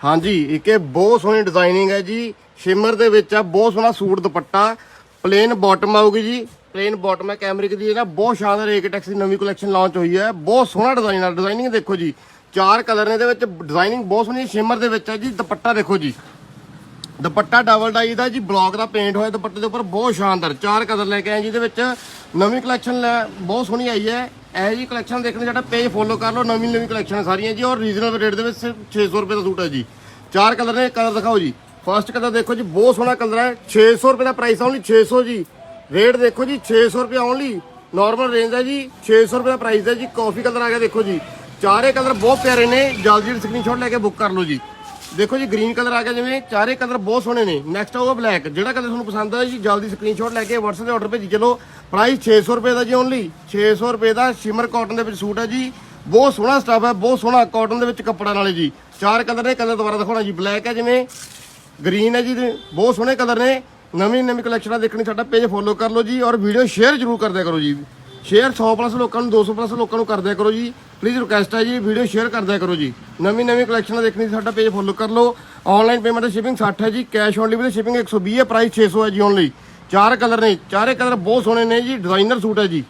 ਹਾਂਜੀ, ਇੱਕ ਇਹ ਬਹੁਤ ਸੋਹਣੀ ਡਿਜ਼ਾਈਨਿੰਗ ਹੈ ਜੀ। ਸ਼ਿਮਰ ਦੇ ਵਿੱਚ ਆ ਬਹੁਤ ਸੋਹਣਾ ਸੂਟ ਦੁਪੱਟਾ। ਪਲੇਨ ਬਾਟਮ ਆਊਗੀ ਜੀ। ਪਲੇਨ ਬਾਟਮ ਹੈ ਕੈਮਰਿਕ ਦੀ ਇਹਦਾ ਬਹੁਤ ਸ਼ਾਨਦਾਰ ਏਕਟੈਕਸ ਦੀ ਨਵੀਂ ਕਲੈਕਸ਼ਨ ਲਾਂਚ ਹੋਈ ਹੈ। ਬਹੁਤ ਸੋਹਣਾ ਡਿਜ਼ਾਈਨ ਆ ਡਿਜ਼ਾਈਨਿੰਗ ਦੇਖੋ ਜੀ, ਚਾਰ ਕਲਰ ਨੇ ਇਹਦੇ ਵਿੱਚ। ਡਿਜ਼ਾਈਨਿੰਗ ਬਹੁਤ ਸੋਹਣੀ, ਸ਼ਿਮਰ ਦੇ ਵਿੱਚ ਹੈ ਜੀ। ਦੁਪੱਟਾ ਦੇਖੋ ਜੀ। ਦੁਪੱਟਾ ਡਬਲ ਡਾਈ ਦਾ ਜੀ ਬਲੌਕ ਦਾ ਪੇਂਟ ਹੋਇਆ ਦੁਪੱਟੇ ਦੇ ਉੱਪਰ। ਬਹੁਤ ਸ਼ਾਨਦਾਰ, ਚਾਰ ਕਲਰ ਲੈ ਕੇ ਆਏ ਜਿਹਦੇ ਵਿੱਚ। ਨਵੀਂ ਕਲੈਕਸ਼ਨ ਬਹੁਤ ਸੋਹਣੀ ਆਈ ਹੈ। ਇਹ ਜੀ ਕਲੈਕਸ਼ਨ ਦੇਖਣ ਸਾਡਾ ਪੇਜ ਫੋਲੋ ਕਰ ਲਓ, ਨਵੀਂ ਨਵੀਂ ਕਲੈਕਸ਼ਨ ਸਾਰੀਆਂ ਜੀ, ਔਰ ਰੀਜਨੇਬਲ ਰੇਟ ਦੇ ਵਿੱਚ ਸਿਰਫ 600 ਰੁਪਏ ਦਾ ਸੂਟ ਹੈ ਜੀ। ਚਾਰ ਕਲਰ ਨੇ ਕਲਰ ਦਿਖਾਓ ਜੀ। ਫਰਸਟ ਕਲਰ ਦੇਖੋ ਜੀ, ਬਹੁਤ ਸੋਹਣਾ ਕਲਰ ਹੈ 600 ਰੁਪਏ ਦਾ ਪ੍ਰਾਈਸ ਓਨਲੀ 600 ਜੀ। ਰੇਟ ਦੇਖੋ ਜੀ 600 ਰੁਪਏ ਓਨਲੀ ਨਾਰਮਲ ਰੇਂਜ ਹੈ ਜੀ 600 ਰੁਪਏ ਦਾ ਪ੍ਰਾਈਸ ਹੈ ਜੀ। ਕਾਫੀ ਕਲਰ ਆ ਗਿਆ ਦੇਖੋ ਜੀ। ਚਾਰੇ ਕਲਰ ਬਹੁਤ ਪਿਆਰੇ ਨੇ, ਜਲਦੀ ਸਕਰੀਨਸ਼ਾਟ ਲੈ ਕੇ ਬੁੱਕ ਕਰ ਲਓ ਜੀ। ਦੇਖੋ ਜੀ ਗ੍ਰੀਨ ਕਲਰ ਆ ਗਿਆ ਜਿਵੇਂ, ਚਾਰੇ ਕਲਰ ਬਹੁਤ ਸੋਹਣੇ ਨੇ। ਨੈਕਸਟ ਆਊਗਾ ਬਲੈਕ ਜਿਹੜਾ ਕਲਰ ਤੁਹਾਨੂੰ ਪਸੰਦ ਆ ਜੀ, ਜਲਦੀ ਸਕਰੀਨਸ਼ਾਟ ਲੈ ਕੇ WhatsApp ਤੇ ਆਰਡਰ ਭੇਜੀ। ਚਲੋ ਪ੍ਰਾਈਸ 600 ਰੁਪਏ ਦਾ ਜੀ ਓਨਲੀ 600 ਰੁਪਏ ਦਾ ਸ਼ਿਮਰ ਕਾਟਨ ਦੇ ਵਿੱਚ ਸੂਟ ਹੈ ਜੀ। ਬਹੁਤ ਸੋਹਣਾ ਸਟਾਫ ਹੈ ਬਹੁਤ ਸੋਹਣਾ ਕਾਟਨ ਦੇ ਵਿੱਚ ਕੱਪੜਾ ਨਾਲੇ ਜੀ। ਚਾਰ ਕਲਰ ਨੇ ਕਲਰ ਦੁਬਾਰਾ ਦਿਖਾਉਣਾ ਜੀ। ਬਲੈਕ ਹੈ ਜਿਵੇਂ ਗ੍ਰੀਨ ਹੈ ਜੀ ਬਹੁਤ ਸੋਹਣੇ ਕਲਰ ਨੇ। ਨਵੀਂ ਨਵੀਂ ਕਲੈਕਸ਼ਨਾਂ ਦੇਖਣੀ, ਸਾਡਾ ਪੇਜ ਫੋਲੋ ਕਰ ਲਓ ਜੀ ਔਰ ਵੀਡੀਓ ਸ਼ੇਅਰ ਜ਼ਰੂਰ ਕਰਦਿਆ ਕਰੋ ਜੀ। ਸ਼ੇਅਰ 100 ਪਲੱਸ ਲੋਕਾਂ ਨੂੰ 200 ਪਲੱਸ ਲੋਕਾਂ ਨੂੰ ਕਰਦਿਆ ਕਰੋ ਜੀ। ਪਲੀਜ਼ ਰਿਕੁਐਸਟ ਹੈ ਜੀ, ਵੀਡੀਓ ਸ਼ੇਅਰ ਕਰਦਿਆ ਕਰੋ ਜੀ। ਨਵੀਂ ਨਵੀਂ ਕਲੈਕਸ਼ਨਾਂ ਦੇਖਣੀ ਸਾਡਾ ਪੇਜ ਫੋਲੋ ਕਰ ਲਓ। ਆਨਲਾਈਨ ਪੇਮੈਂਟ ਦੀ ਸ਼ਿਪਿੰਗ 60 ਹੈ ਜੀ ਕੈਸ਼ ਔਨ ਡਿਲੀਵਰੀ ਸ਼ਿਪਿੰਗ 120 ਹੈ ਪ੍ਰਾਈਸ 600 ਹੈ ਜੀ ਓਨਲੀ ਚਾਰ ਕਲਰ ਨੇ, ਚਾਰੇ ਕਲਰ ਬਹੁਤ ਸੋਹਣੇ ਨੇ ਜੀ ਡਿਜ਼ਾਈਨਰ ਸੂਟ ਹੈ ਜੀ।